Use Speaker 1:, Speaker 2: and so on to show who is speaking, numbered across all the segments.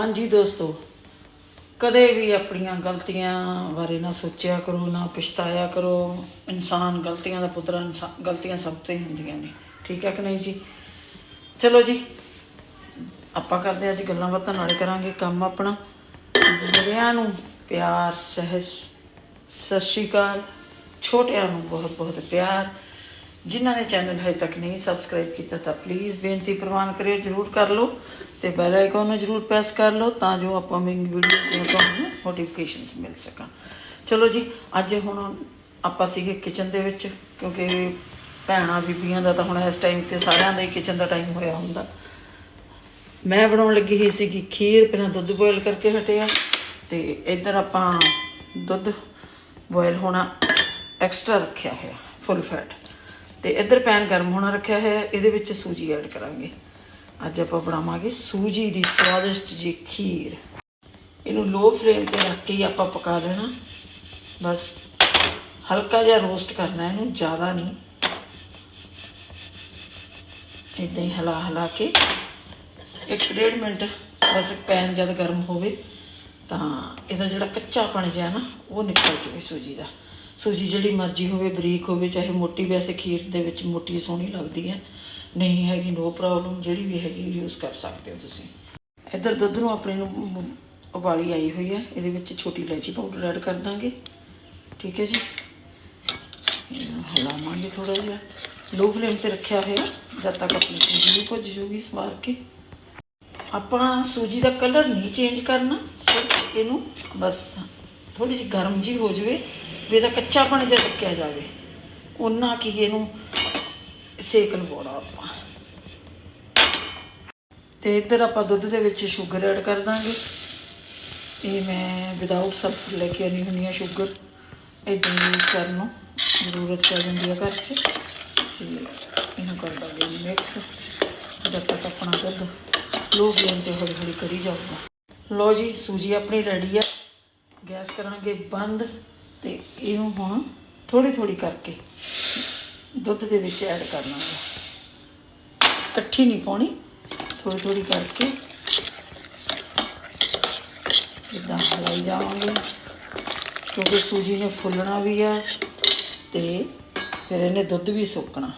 Speaker 1: ਹਾਂਜੀ ਦੋਸਤੋ, ਕਦੇ ਵੀ ਆਪਣੀਆਂ ਗਲਤੀਆਂ ਬਾਰੇ ਨਾ ਸੋਚਿਆ ਕਰੋ, ਨਾ ਪਛਤਾਇਆ ਕਰੋ। ਇਨਸਾਨ ਗਲਤੀਆਂ ਦਾ ਪੁੱਤਰ ਇਨਸਾਨ ਗਲਤੀਆਂ ਸਭ ਤੋਂ ਹੀ ਹੁੰਦੀਆਂ ਨੇ। ਠੀਕ ਹੈ ਕਿ ਨਹੀਂ ਜੀ? ਚਲੋ ਜੀ, ਆਪਾਂ ਕਰਦੇ ਹਾਂ ਅੱਜ ਗੱਲਾਂ ਬਾਤਾਂ, ਨਾਲੇ ਕਰਾਂਗੇ ਕੰਮ ਆਪਣਾ। ਵੱਡਿਆਂ ਨੂੰ ਪਿਆਰ ਸਹਿਜ ਸਤਿ ਸ਼੍ਰੀ ਅਕਾਲ। ਛੋਟਿਆਂ ਨੂੰ ਬਹੁਤ ਬਹੁਤ ਪਿਆਰ। ਜਿਨ੍ਹਾਂ ਨੇ ਚੈਨਲ ਹਜੇ ਤੱਕ ਨਹੀਂ ਸਬਸਕ੍ਰਾਈਬ ਕੀਤਾ ਤਾਂ ਪਲੀਜ਼ ਬੇਨਤੀ ਪ੍ਰਵਾਨ ਕਰਿਓ, ਜਰੂਰ ਕਰ ਲਓ ਤੇ ਬੈਲ ਆਈਕਨ ਨੂੰ ਜਰੂਰ ਪ੍ਰੈਸ ਕਰ ਲਓ ਤਾਂ ਜੋ ਆਪਾਂ ਮੇਰੀ ਵੀਡੀਓ ਦੀਆਂ ਤੁਹਾਨੂੰ ਨੋਟੀਫਿਕੇਸ਼ਨਸ ਮਿਲ ਸਕਣ। ਚਲੋ ਜੀ, ਅੱਜ ਹੁਣ ਆਪਾਂ ਸੀਗੇ ਕਿਚਨ ਦੇ ਵਿੱਚ, ਕਿਉਂਕਿ ਭੈਣਾਂ ਬੀਬੀਆਂ ਦਾ ਤਾਂ ਹੁਣ ਇਸ ਟਾਈਮ ਤੇ ਸਾਰਿਆਂ ਦਾ ਹੀ ਕਿਚਨ ਦਾ ਟਾਈਮ ਹੋਇਆ ਹੁੰਦਾ। ਮੈਂ ਬਣਾਉਣ ਲੱਗੀ ਸੀ ਸੀਗੀ ਖੀਰ, ਪਹਿਲਾਂ ਦੁੱਧ ਬੋਇਲ ਕਰਕੇ ਹਟਿਆ ਤੇ ਇੱਧਰ ਆਪਾਂ ਦੁੱਧ ਬੋਇਲ ਹੋਣਾ ਐਕਸਟਰਾ ਰੱਖਿਆ ਹੋਇਆ ਫੁੱਲ ਫੈਟ ਤੇ ਇੱਧਰ ਪੈਨ ਗਰਮ ਹੋਣਾ ਰੱਖਿਆ ਹੋਇਆ ਇਹਦੇ ਵਿੱਚ ਸੂਜੀ ਐਡ ਕਰਾਂਗੇ। ਅੱਜ ਆਪਾਂ ਬਣਾਵਾਂਗੇ ਸੂਜੀ ਦੀ ਸਵਾਦਿਸ਼ਟ ਜੀ ਖੀਰ। ਇਹਨੂੰ ਲੋ ਫਲੇਮ ਤੇ ਰੱਖ ਕੇ ਹੀ ਆਪਾਂ ਪਕਾ ਲੈਣਾ ਬਸ ਹਲਕਾ ਜਿਹਾ ਰੋਸਟ ਕਰਨਾ, ਇਹਨੂੰ ਜ਼ਿਆਦਾ ਨਹੀਂ। ਇਦਾਂ ਹੀ ਹਿਲਾ ਹਿਲਾ ਕੇ ਇੱਕ ਡੇਢ ਮਿੰਟ ਬਸ ਪੈਨ ਜਦ ਗਰਮ ਹੋਵੇ ਤਾਂ ਇਹਦਾ ਜਿਹੜਾ ਕੱਚਾ ਪਣ ਜਿਹਾ ਨਾ, ਉਹ ਨਿਕਲ ਜਾਵੇ ਸੂਜੀ ਦਾ। ਸੂਜੀ ਜਿਹੜੀ ਮਰਜ਼ੀ ਹੋਵੇ, ਬਰੀਕ ਹੋਵੇ, ਚਾਹੇ ਮੋਟੀ, ਵੈਸੇ ਖੀਰ ਦੇ ਵਿੱਚ ਮੋਟੀ ਸੋਹਣੀ ਲੱਗਦੀ ਹੈ। ਨਹੀਂ ਹੈਗੀ ਨੋ ਪ੍ਰੋਬਲਮ ਜਿਹੜੀ ਵੀ ਹੈਗੀ ਯੂਜ਼ ਕਰ ਸਕਦੇ ਹੋ ਤੁਸੀਂ। ਇੱਧਰ ਦੁੱਧ ਨੂੰ ਆਪਣੇ ਨੂੰ ਉਬਾਲੀ ਆਈ ਹੋਈ ਹੈ। ਇਹਦੇ ਵਿੱਚ ਛੋਟੀ ਇਲਾਇਚੀ ਪਾਊਡਰ ਐਡ ਕਰ ਦਾਂਗੇ। ਠੀਕ ਹੈ ਜੀ? ਇਹਨੂੰ ਹਿਲਾਵਾਂਗੇ ਥੋੜਾ ਜਿਹਾ। ਲੋ ਫਲੇਮ ਤੇ ਰੱਖਿਆ ਹੋਇਆ, ਜਦ ਤੱਕ ਆਪਣੀ ਸੂਜੀ ਵੀ ਭੁੱਜ ਜੂਗੀ ਸਵਾਰ ਕੇ। ਆਪਾਂ ਸੂਜੀ ਦਾ ਕਲਰ ਨਹੀਂ ਚੇਂਜ ਕਰਨਾ, ਸਿਰਫ ਇਹਨੂੰ ਬਸ ਥੋੜੀ ਜਿਹੀ ਗਰਮ ਜੀ ਹੋ ਜਾਵੇ। ਵੀ ਇਹਦਾ ਕੱਚਾਪਣ ਜਿਹਾ ਚੱਕਿਆ ਜਾਵੇ ਉਹਨਾਂ ਕੀ ਇਹਨੂੰ ਸੇਕ ਲਵਾਉਣਾ ਆਪਾਂ। ਤੇ ਇੱਧਰ ਆਪਾਂ ਦੁੱਧ ਦੇ ਵਿੱਚ ਸ਼ੂਗਰ ਐਡ ਕਰ ਦਾਂਗੇ। ਇਹ ਮੈਂ ਵਿਦਆਊਟ ਸਲਫਰ ਲੈ ਕੇ ਆਣੀ ਹੁੰਦੀ ਆ ਸ਼ੂਗਰ ਇਦਾਂ ਯੂਜ਼ ਕਰਨ ਨੂੰ ਜ਼ਰੂਰਤ ਪੈ ਜਾਂਦੀ ਆ ਘਰ 'ਚ। ਤੇ ਇਹਨੂੰ ਕਰ ਦਾਂਗੇ ਮਿਕਸ ਜਦ ਤੱਕ ਆਪਣਾ ਦੁੱਧ। ਲੋ ਫਲੇਮ ਤੇ ਹੌਲੀ ਹੌਲੀ ਕਰੀ ਜਾਊਗਾ। ਲੋ ਜੀ, ਸੂਜੀ ਆਪਣੀ ਰੈਡੀ ਆ। ਗੈਸ ਕਰਾਂਗੇ ਬੰਦ। ਤੇ ਇਹਨੂੰ ਹੁਣ ਥੋੜੀ ਥੋੜੀ ਕਰਕੇ ਦੁੱਧ ਦੇ ਵਿੱਚ ਐਡ ਕਰਨਾ ਹੈ ਇਕੱਠੀ ਨਹੀਂ ਪਾਉਣੀ ਥੋੜੀ ਥੋੜੀ ਕਰਕੇ ਇਦਾਂ ਹਲਾਈ ਜਾਵਾਂਗੇ। ਕਿਉਂਕਿ ਸੂਜੀ ਨੇ ਫੁੱਲਣਾ ਵੀ ਆ ਤੇ ਫਿਰ ਇਹਨੇ ਦੁੱਧ ਵੀ ਸੁੱਕਣਾ।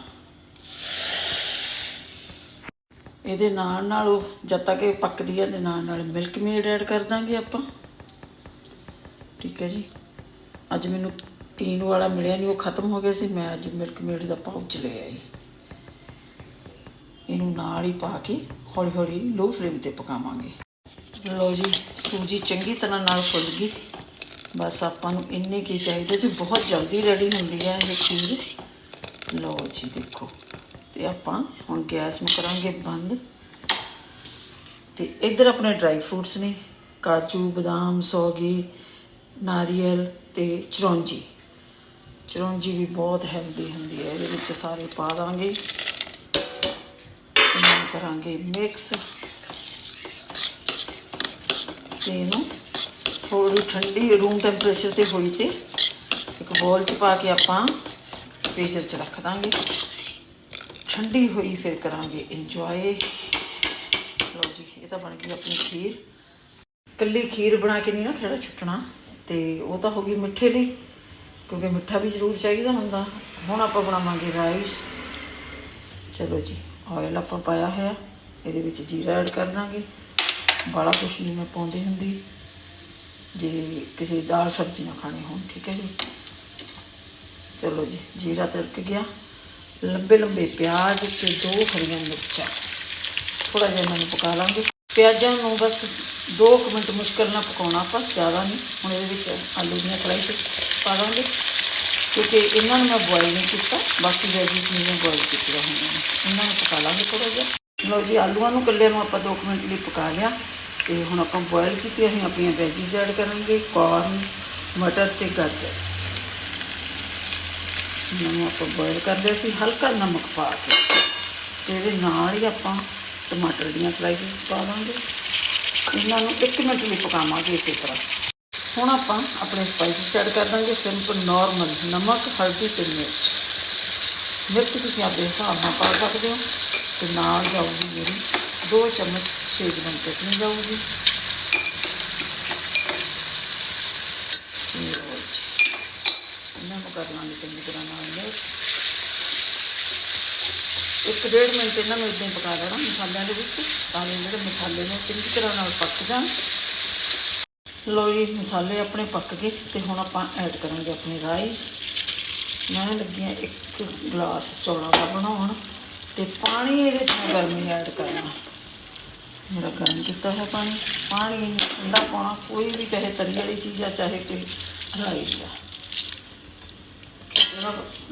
Speaker 1: ਇਹਦੇ ਨਾਲ ਨਾਲ ਉਹ ਜਦ ਤੱਕ ਇਹ ਪੱਕਦੀ ਹੈ ਦੇ ਨਾਲ ਨਾਲ ਮਿਲਕ ਮੇਡ ਐਡ ਕਰ ਦਾਂਗੇ ਆਪਾਂ। ਠੀਕ ਹੈ ਜੀ? ਅੱਜ ਮੈਨੂੰ ਟੀਨ ਵਾਲਾ ਮਿਲਿਆ ਨਹੀਂ ਉਹ ਖਤਮ ਹੋ ਗਿਆ ਸੀ, ਮੈਂ ਅੱਜ ਮਿਲਕ ਮੇਡ ਦਾ ਪਾਊਚ ਲੈ ਆਈ। ਇਹਨੂੰ ਨਾਲ ਹੀ ਪਾ ਕੇ ਹੌਲੀ ਹੌਲੀ ਲੋ ਫਲੇਮ ਤੇ ਪਕਾਵਾਂਗੇ। ਲਓ ਜੀ, ਸੂਜੀ ਚੰਗੀ ਤਰ੍ਹਾਂ ਨਾਲ ਫੁੱਲ ਗਈ। ਬਸ ਆਪਾਂ ਨੂੰ ਇੰਨੇ ਕੀ ਚਾਹੀਦੇ ਸੀ, ਬਹੁਤ ਜਲਦੀ ਰੈਡੀ ਹੁੰਦੀ ਹੈ ਇਹ ਖੀਰ ਲਓ ਜੀ, ਦੇਖੋ। ਤੇ ਆਪਾਂ ਹੁਣ ਗੈਸ ਨੂੰ ਕਰਾਂਗੇ ਬੰਦ। ਤੇ ਇੱਧਰ ਆਪਣੇ ਡਰਾਈ ਫਰੂਟਸ ਨੇ, ਕਾਜੂ, ਬਦਾਮ, ਸੌਗੀ, ਨਾਰੀਅਲ ਤੇ ਚਰੌਂਜੀ। ਚਰੌਂਜੀ ਵੀ ਬਹੁਤ ਹੈਲਦੀ ਹੁੰਦੀ ਹੈ, ਇਹਦੇ ਵਿੱਚ ਸਾਰੇ ਪਾ ਦਾਂਗੇ। ਇਹਨੂੰ ਕਰਾਂਗੇ ਮਿਕਸ ਤੇ ਇਹਨੂੰ ਥੋੜੀ ਠੰਡੀ ਰੂਮ ਟੈਂਪਰੇਚਰ ਤੇ ਹੋਈ ਤੇ ਇੱਕ ਬੋਲ ਚ ਪਾ ਕੇ ਆਪਾਂ ਫ੍ਰੀਜ਼ਰ ਚ ਰੱਖ ਦਾਂਗੇ। ਠੰਡੀ ਹੋਈ ਫਿਰ ਕਰਾਂਗੇ ਇੰਜੋਏ ਲਓ ਜੀ, ਇਹ ਤਾਂ ਬਣ ਗਈ ਆਪਣੀ ਖੀਰ। ਕੱਲੀ ਖੀਰ ਬਣਾ ਕੇ ਨਹੀਂ ਨਾ ਖੜਾ ਛੁੱਟਣਾ। ਤੇ ਉਹ ਤਾਂ ਹੋ ਗਈ ਮਿੱਠੇ ਲਈ, ਕਿਉਂਕਿ ਮਿੱਠਾ ਵੀ ਜ਼ਰੂਰ ਚਾਹੀਦਾ ਹੁੰਦਾ। ਹੁਣ ਆਪਾਂ ਬਣਾਵਾਂਗੇ ਰਾਈਸ। ਚਲੋ ਜੀ ਆਇਲ ਆਪਾਂ ਪਾਇਆ ਹੋਇਆ, ਇਹਦੇ ਵਿੱਚ ਜੀਰਾ ਐਡ ਕਰ ਦਾਂਗੇ। ਬਾਲਾ ਕੁਛ ਨਹੀਂ ਮੈਂ ਪਾਉਂਦੀ ਹੁੰਦੀ, ਜੇ ਕਿਸੇ ਦਾਲ ਸਬਜ਼ੀ ਨਾ ਖਾਣੀ ਹੋਣ, ਠੀਕ ਹੈ ਜੀ? ਚਲੋ ਜੀ, ਜੀਰਾ ਤੜਕ ਗਿਆ। ਲੰਬੇ ਲੰਬੇ ਪਿਆਜ਼ ਤੇ ਦੋ ਹਰੀਆਂ ਮਿਰਚਾਂ। ਥੋੜਾ ਜਿਹਾ ਇਹਨਾਂ ਨੂੰ ਪਕਾ ਲਾਂਗੇ। ਪਿਆਜ਼ਾਂ ਨੂੰ ਬਸ 2 ਮਿੰਟ ਮੁਸ਼ਕਲ ਨਾਲ ਪਕਾਉਣਾ ਆਪਾਂ, ਜ਼ਿਆਦਾ ਨਹੀਂ। ਹੁਣ ਇਹਦੇ ਵਿੱਚ ਆਲੂ ਦੀਆਂ ਸਲਾਈਸ ਪਾ ਦਾਂਗੇ। ਕਿਉਂਕਿ ਇਹਨਾਂ ਨੂੰ ਮੈਂ ਬੋਇਲ ਨਹੀਂ ਕੀਤਾ, ਬਾਕੀ ਵੈਜੀਸ ਮੈਂ ਬੋਇਲ ਕੀਤੀਆਂ ਹੋਈਆਂ ਨੇ। ਇਹਨਾਂ ਨੂੰ ਪਕਾ ਲਾਂਗੇ ਥੋੜਾ ਜਿਹਾ। ਲਓ ਜੀ, ਆਲੂਆਂ ਨੂੰ ਇਕੱਲੇ ਨੂੰ ਆਪਾਂ 2 ਮਿੰਟ ਲਈ ਪਕਾ ਲਿਆ। ਤੇ ਹੁਣ ਆਪਾਂ ਬੋਇਲ ਕੀਤੀਆਂ ਹੋਈਆਂ, ਆਪਣੀਆਂ ਵੈਜੀਸ ਐਡ ਕਰਾਂਗੇ ਕਾਰਨ ਮਟਰ ਤੇ ਗਾਜਰ। ਇਹਨਾਂ ਨੂੰ ਆਪਾਂ ਬੋਇਲ ਕਰਦੇ ਸੀ, ਹਲਕਾ ਨਮਕ ਪਾ ਕੇ। ਤੇ ਇਹਦੇ ਨਾਲ ਹੀ ਆਪਾਂ ਟਮਾਟਰ ਦੀਆਂ ਸਲਾਈਸਿਸ ਪਾ ਦਾਂਗੇ। ਇਹਨਾਂ ਨੂੰ 1 ਮਿੰਟ ਲਈ ਪਕਾਵਾਂਗੇ ਇਸੇ ਤਰ੍ਹਾਂ। ਹੁਣ ਆਪਾਂ ਆਪਣੇ ਸਪਾਈਸਿਸ ਐਡ ਕਰ ਦਾਂਗੇ। ਸਿੰਪਲ ਨਾਰਮਲ ਨਮਕ, ਹਲਦੀ ਤੇ ਮਿਰਚ। ਮਿਰਚ ਤੁਸੀਂ ਆਪਣੇ ਹਿਸਾਬ ਨਾਲ ਪਾ ਸਕਦੇ ਹੋ। ਤੇ ਨਾਲ ਜਾਊਗੀ ਮੇਰੀ 2 ਚਮਚ ਸ਼ੇਜ਼ਵਾਨ ਚਟਨੀ ਜਾਊਗੀ ਲਾਂਗੇ ਚੰਗੀ ਤਰ੍ਹਾਂ ਨਾਲ ਮਿਕਸ ਇੱਕ ਡੇਢ ਮਿੰਟ ਇਹਨਾਂ ਨੂੰ ਇਦਾਂ ਹੀ ਪਕਾ ਲੈਣਾ ਮਸਾਲਿਆਂ ਦੇ ਵਿੱਚ। ਤਾਂ ਕਿ ਜਿਹੜੇ ਮਸਾਲੇ ਨੇ, ਚੰਗੀ ਤਰ੍ਹਾਂ ਨਾਲ ਪੱਕ ਜਾਣ। ਲੋ ਜੀ, ਮਸਾਲੇ ਆਪਣੇ ਪੱਕ ਗਏ ਤੇ ਹੁਣ ਆਪਾਂ ਐਡ ਕਰਾਂਗੇ ਆਪਣੇ ਰਾਈਸ ਮੈਂ ਲੱਗੀ ਇੱਕ ਗਲਾਸ ਚੌਲਾਂ ਦਾ ਬਣਾਉਣ ਤੇ ਪਾਣੀ ਇਹਦੇ 'ਚ ਗਰਮੀ ਐਡ ਕਰਨਾ ਮੇਰਾ ਗਰਮ ਕੀਤਾ ਹੈ ਪਾਣੀ। ਪਾਣੀ ਠੰਡਾ ਪਾਉਣਾ, ਕੋਈ ਵੀ ਚਾਹੇ ਤਰੀ ਵਾਲੀ ਚੀਜ਼ ਆ, ਚਾਹੇ ਕੋਈ ਰਾਈਸ ਆ।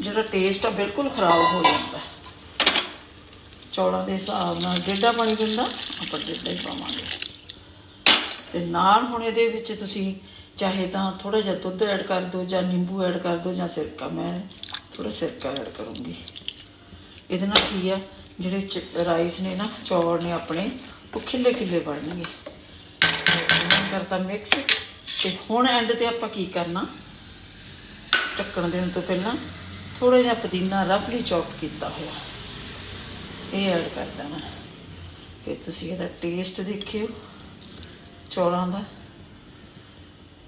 Speaker 1: ਜਿਹੜਾ ਟੇਸਟ ਆ, ਬਿਲਕੁਲ ਖਰਾਬ ਹੋ ਜਾਂਦਾ। ਚੌਲਾਂ ਦੇ ਹਿਸਾਬ ਨਾਲ ਡੇਢਾ ਪਾਣੀ ਪੈਂਦਾ ਆਪਾਂ ਡੇਢਾ ਹੀ ਪਾਵਾਂਗੇ। ਤੇ ਨਾਲ ਹੁਣ ਇਹਦੇ ਵਿੱਚ ਤੁਸੀਂ ਚਾਹੇ ਤਾਂ ਥੋੜਾ ਜਿਹਾ ਦੁੱਧ ਐਡ ਕਰ ਦਿਓ ਜਾਂ ਨਿੰਬੂ ਐਡ ਕਰ ਦਿਓ ਜਾਂ ਸਿਰਕਾ, ਮੈਂ ਥੋੜਾ ਸਿਰਕਾ ਐਡ ਕਰੂੰਗੀ। ਇਹਦੇ ਨਾਲ ਕੀ ਆ, ਜਿਹੜੇ ਚ- ਰਾਈਸ ਨੇ ਨਾ, ਚੌਲ ਨੇ ਆਪਣੇ, ਉਹ ਖਿੱਲੇ ਖਿੱਲੇ ਬਣਨਗੇ। ਕਰਤਾ ਮਿਕਸ ਤੇ ਹੁਣ ਐਂਡ ਤੇ ਆਪਾਂ ਕੀ ਕਰਨਾ? ਢੱਕਣ ਦੇਣ ਤੋਂ ਪਹਿਲਾਂ ਥੋੜਾ ਜਿਹਾ ਪੁਦੀਨਾ ਰਫਲੀ ਚੌਪ ਕੀਤਾ ਹੋਇਆ। ਇਹ ਐਡ ਕਰ ਦੇਣਾ। ਫਿਰ ਤੁਸੀਂ ਇਹਦਾ ਟੇਸਟ ਦੇਖਿਓ, ਚੌਲਾਂ ਦਾ।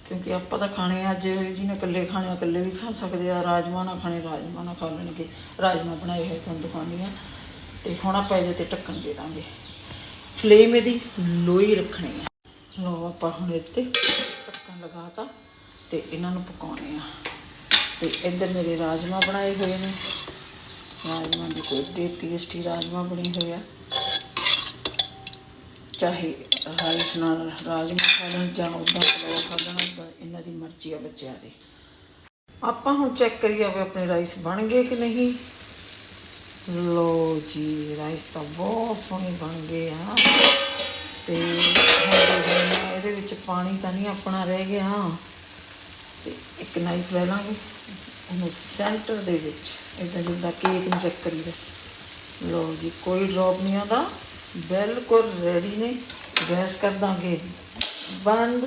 Speaker 1: ਕਿਉਂਕਿ ਆਪਾਂ ਤਾਂ ਖਾਣੇ ਆ, ਅੱਜ ਜਿਹਨੇ ਇਕੱਲੇ ਖਾਣੇ ਆ, ਇਕੱਲੇ ਵੀ ਖਾ ਸਕਦੇ ਆ, ਰਾਜਮਾ ਨਾ ਖਾਣੇ, ਰਾਜਮਾ ਨਾ ਖਾ ਲੈਣਗੇ। ਰਾਜਮਾ ਬਣਾਏ ਹੋਏ ਤੁਹਾਨੂੰ ਦਿਖਾਉਣੀ ਆ। ਤੇ ਹੁਣ ਆਪਾਂ ਇਹਦੇ ਤੇ ਢੱਕਣ ਦੇ ਦਾਂਗੇ। ਫਲੇਮ ਇਹਦੀ ਲੋਈ ਰੱਖਣੀ ਆ। ਲੋ ਆਪਾਂ ਹੁਣ ਇੱਥੇ ਢੱਕਣ ਲਗਾਤਾ ਤੇ ਇਹਨਾਂ ਨੂੰ ਪਕਾਉਣੇ ਆ। ਤੇ ਇੱਧਰ ਮੇਰੇ ਰਾਜਮਾ ਬਣਾਏ ਹੋਏ ਨੇ। ਰਾਜਮਾਂ ਦੀ ਕੋਈ ਟੇਸਟੀ ਰਾਜਮਾ ਬਣੇ ਹੋਏ ਆ। ਚਾਹੇ ਰਾਈਸ ਨਾਲ ਰਾਜਮਾ ਖਾ ਲੈਣ ਜਾਂ ਉਦਾਂ ਪਲਾਓ ਖਾ ਲੈਣ ਇਹਨਾਂ ਦੀ ਮਰਜ਼ੀ ਆ ਬੱਚਿਆਂ ਦੀ। ਆਪਾਂ ਹੁਣ ਚੈੱਕ ਕਰੀਏ ਵੀ ਆਪਣੇ ਰਾਈਸ ਬਣ ਗਏ ਕਿ ਨਹੀਂ। ਲੋ ਜੀ ਰਾਈਸ ਤਾਂ ਬਹੁਤ ਸੋਹਣੇ ਬਣ ਗਏ ਆ। ਤੇ ਇਹਦੇ ਵਿੱਚ ਪਾਣੀ ਤਾਂ ਨਹੀਂ ਆਪਣਾ ਰਹਿ ਗਿਆ। ਤੇ ਇੱਕ ਨਾਈਫ ਲੈ ਲਾਂਗੇ। ਉਹਨੂੰ ਸੈਂਟਰ ਦੇ ਵਿੱਚ ਇਦਾਂ ਜਿੱਦਾਂ ਕੇਕ ਨੂੰ ਚੈੱਕ ਕਰੀਦਾ। ਲੋ ਜੀ, ਕੋਈ ਡ੍ਰੌਪ ਨਹੀਂ ਆਉਂਦਾ। ਬਿਲਕੁਲ ਰੈਡੀ ਨੇ। ਗੈਸ ਕਰ ਦਾਂਗੇ। ਬੰਦ।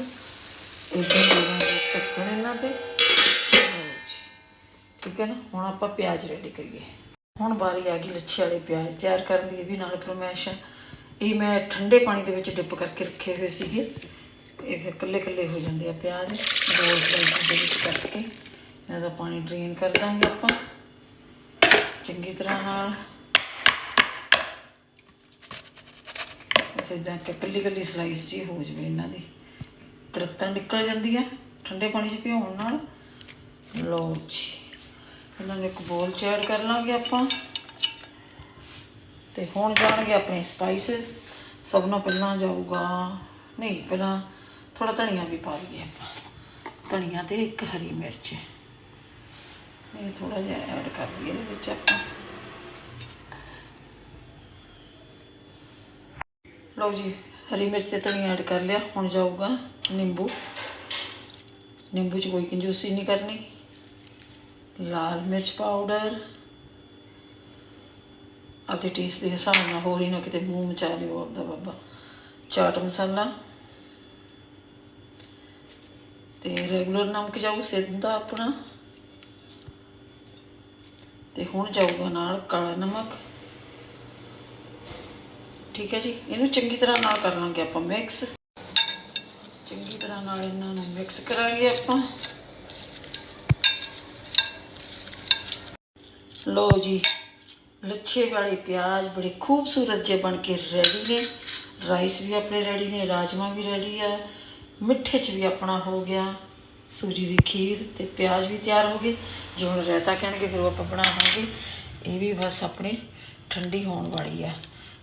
Speaker 1: ਇਦਾਂ ਦੇ ਢੱਕਣ ਇਹਨਾਂ ਤੇ। ਠੀਕ ਹੈ ਨਾ? ਹੁਣ ਆਪਾਂ ਪਿਆਜ਼ ਰੈਡੀ ਕਰੀਏ। ਹੁਣ ਵਾਰੀ ਆ ਗਈ ਲੱਛੇ ਵਾਲੇ ਪਿਆਜ਼ ਤਿਆਰ ਕਰਨ ਦੀ। ਇਹ ਵੀ ਨਾਲ ਫਰਮਾਇਸ਼ ਹੈ ਇਹ ਮੈਂ ਠੰਡੇ ਪਾਣੀ ਦੇ ਵਿੱਚ ਡਿਪ ਕਰਕੇ ਰੱਖੇ ਹੋਏ ਸੀਗੇ। ਇਹ ਫਿਰ ਕੱਲੇ ਕੱਲੇ ਹੋ ਜਾਂਦੇ ਆ ਪਿਆਜ਼ ਗੋਲ ਸਲਾਈਸ ਦੇ ਵਿੱਚ ਕੱਟ ਕੇ, ਇਹਨਾਂ ਦਾ ਪਾਣੀ ਡਰੇਨ ਕਰ ਦਾਂਗੇ ਆਪਾਂ। ਚੰਗੀ ਤਰ੍ਹਾਂ ਨਾਲ। ਇਸੇ ਇਦਾਂ ਕਿ ਕੱਲੀ ਕੱਲੀ ਸਲਾਈਸ ਜੀ ਹੋ ਜਵੇ ਇਹਨਾਂ ਦੀ। ਕੜਤਣ ਨਿਕਲ ਜਾਂਦੀ ਹੈ ਠੰਡੇ ਪਾਣੀ 'ਚ ਭਿਓਣ ਨਾਲ। ਲਓ ਜੀ, ਇਹਨਾਂ ਨੂੰ ਇੱਕ ਬੋਲ ਚ ਐਡ ਕਰ ਲਾਂਗੇ ਆਪਾਂ। ਤੇ ਹੁਣ ਜਾਣਗੇ ਆਪਣੇ ਸਪਾਈਸਸ ਸਭ ਨਾਲ ਪਹਿਲਾਂ ਜਾਊਗਾ, ਨਹੀਂ, ਪਹਿਲਾਂ ਥੋੜਾ ਧਨੀਆ ਵੀ ਪਾ ਲਈਏ ਆਪਾਂ। ਧਨੀਆ ਤੇ ਇੱਕ ਹਰੀ ਮਿਰਚ। ਇਹ ਥੋੜਾ ਜਿਹਾ ਐਡ ਕਰ ਲਈਏ ਇਹਦੇ ਵਿੱਚ ਆਪਾਂ। ਲਓ ਜੀ, ਹਰੀ ਮਿਰਚ ਤੇ ਧਨੀਆ ਐਡ ਕਰ ਲਿਆ, ਹੁਣ ਜਾਊਗਾ ਨਿੰਬੂ। ਨਿੰਬੂ 'ਚ ਕੋਈ ਕੰਜੂਸੀ ਨਹੀਂ ਕਰਨੀ। ਲਾਲ ਮਿਰਚ ਪਾਊਡਰ ਅਤੇ ਟੇਸਟ ਦੇ ਹਿਸਾਬ ਨਾਲ ਹੋਰ ਹੀ ਨਾ ਕਿਤੇ ਮੂੰਹ ਮਚਾ ਲਿਓ ਆਪਦਾ ਬਾਬਾ। ਚਾਟ ਮਸਾਲਾ। ਤੇ ਰੈਗੂਲਰ ਨਮਕ ਜਾਊ ਸਿੱਧਾ ਆਪਣਾ। ਤੇ ਹੁਣ ਜਾਊਗਾ ਨਾਲ ਕਾਲਾ ਨਮਕ। ਠੀਕ ਹੈ ਜੀ, ਇਹਨੂੰ ਚੰਗੀ ਤਰ੍ਹਾਂ ਨਾਲ ਕਰ ਲਾਂਗੇ ਆਪਾਂ ਮਿਕਸ ਚੰਗੀ ਤਰ੍ਹਾਂ ਨਾਲ ਇਹਨਾਂ ਨੂੰ ਮਿਕਸ ਕਰਾਂਗੇ ਆਪਾਂ। ਲੋ ਜੀ, ਲੱਛੇ ਵਾਲੇ ਪਿਆਜ਼ ਬੜੇ ਖੂਬਸੂਰਤ ਜੇ ਬਣ ਕੇ ਰੈਡੀ ਨੇ। ਰਾਈਸ ਵੀ ਆਪਣੇ ਰੈਡੀ ਨੇ, ਰਾਜਮਾ ਵੀ ਰੈਡੀ ਆ। ਮਿੱਠੇ 'ਚ ਵੀ ਆਪਣਾ ਹੋ ਗਿਆ, ਸੂਜੀ ਦੀ ਖੀਰ ਤੇ ਪਿਆਜ਼ ਵੀ ਤਿਆਰ ਹੋ ਗਏ। ਜੇ ਹੁਣ ਰਾਇਤਾ ਕਹਿਣਗੇ, ਫਿਰ ਉਹ ਆਪਾਂ ਬਣਾਵਾਂਗੇ। ਇਹ ਵੀ ਬਸ ਆਪਣੀ ਠੰਡੀ ਹੋਣ ਵਾਲੀ ਆ।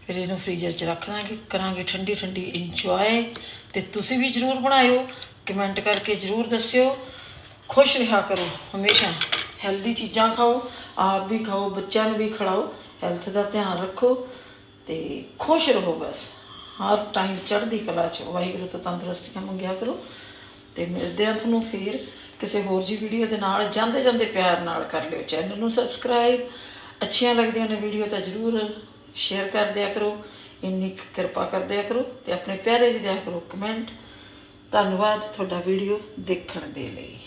Speaker 1: ਫਿਰ ਇਹਨੂੰ ਫ੍ਰੀਜ਼ਰ 'ਚ ਰੱਖ ਦਾਂਗੇ। ਕਰਾਂਗੇ ਠੰਡੀ ਠੰਡੀ ਇੰਜੋਏ ਤੇ ਤੁਸੀਂ ਵੀ ਜਰੂਰ ਬਣਾਇਓ। ਕਮੈਂਟ ਕਰਕੇ ਜਰੂਰ ਦੱਸਿਓ। ਖੁਸ਼ ਰਿਹਾ ਕਰੋ। ਹਮੇਸ਼ਾ ਹੈਲਦੀ ਚੀਜ਼ਾਂ ਖਾਓ। ਆਪ ਵੀ ਖਾਓ, ਬੱਚਿਆਂ ਨੂੰ ਵੀ ਖਿਲਾਓ। ਹੈਲਥ ਦਾ ਧਿਆਨ ਰੱਖੋ। ਤੇ ਖੁਸ਼ ਰਹੋ ਬਸ। ਹਰ ਟਾਈਮ ਚੜ੍ਹਦੀ ਕਲਾ ਚ। ਵਾਹਿਗੁਰੂ ਤੋਂ ਤੰਦਰੁਸਤੀਆਂ ਮੰਗਿਆ ਕਰੋ? ਤੇ ਮਿਲਦੇ ਆ ਤੁਹਾਨੂੰ ਫੇਰ ਕਿਸੇ ਹੋਰ ਜੀ ਵੀਡੀਓ ਦੇ ਨਾਲ। ਜਾਂਦੇ ਜਾਂਦੇ ਪਿਆਰ ਨਾਲ ਕਰ ਲਿਓ। ਚੈਨਲ ਨੂੰ ਸਬਸਕ੍ਰਾਈਬ ਅੱਛੀਆਂ ਲੱਗਦੀਆਂ ਨੇ ਵੀਡੀਓ ਤਾਂ ਜਰੂਰ ਸ਼ੇਅਰ ਕਰ ਦਿਆ ਕਰੋ। ਇੰਨੀ ਕਿਰਪਾ ਕਰ ਦਿਆ ਕਰੋ ਤੇ ਆਪਣੇ ਪਿਆਰੇ ਜੀ ਦਿਆ ਕਰੋ। ਕਮੈਂਟ ਧੰਨਵਾਦ ਤੁਹਾਡਾ ਵੀਡੀਓ ਦੇਖਣ ਦੇ ਲਈ।